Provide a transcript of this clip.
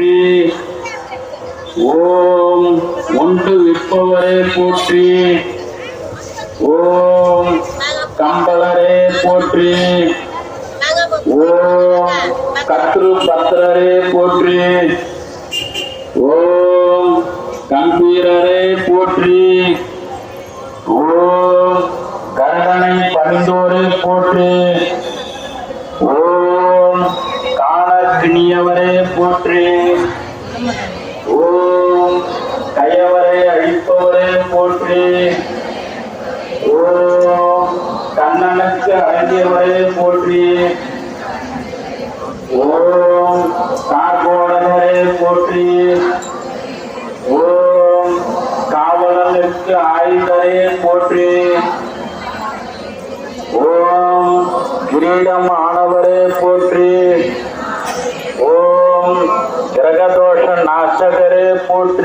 போற்றி. ஓம் ஒன்று விற்பவரே போற்றி. ஓம் கம்பளரே போற்றி. ஓம் கத்ரு பத்ரரே போற்றி. ஓம் கம்பீரரே போற்றி. ஓம் கரணனை பணிந்தோரே போற்றி. ஓம் காலக்கிணியவரே போற்றி. கயவரை அழிப்பவரே போற்றி ஓம் கண்ணனுக்கு அழகியவரே போற்றி ஓம் கார்கோடனரே போற்றி ஓம் காவலனுக்கு ஆயுதரே போற்றி ஓம் கிரீடம் ஆனவரே போற்றி ஓம் கிரகதோஷ நாசகரே போற்றி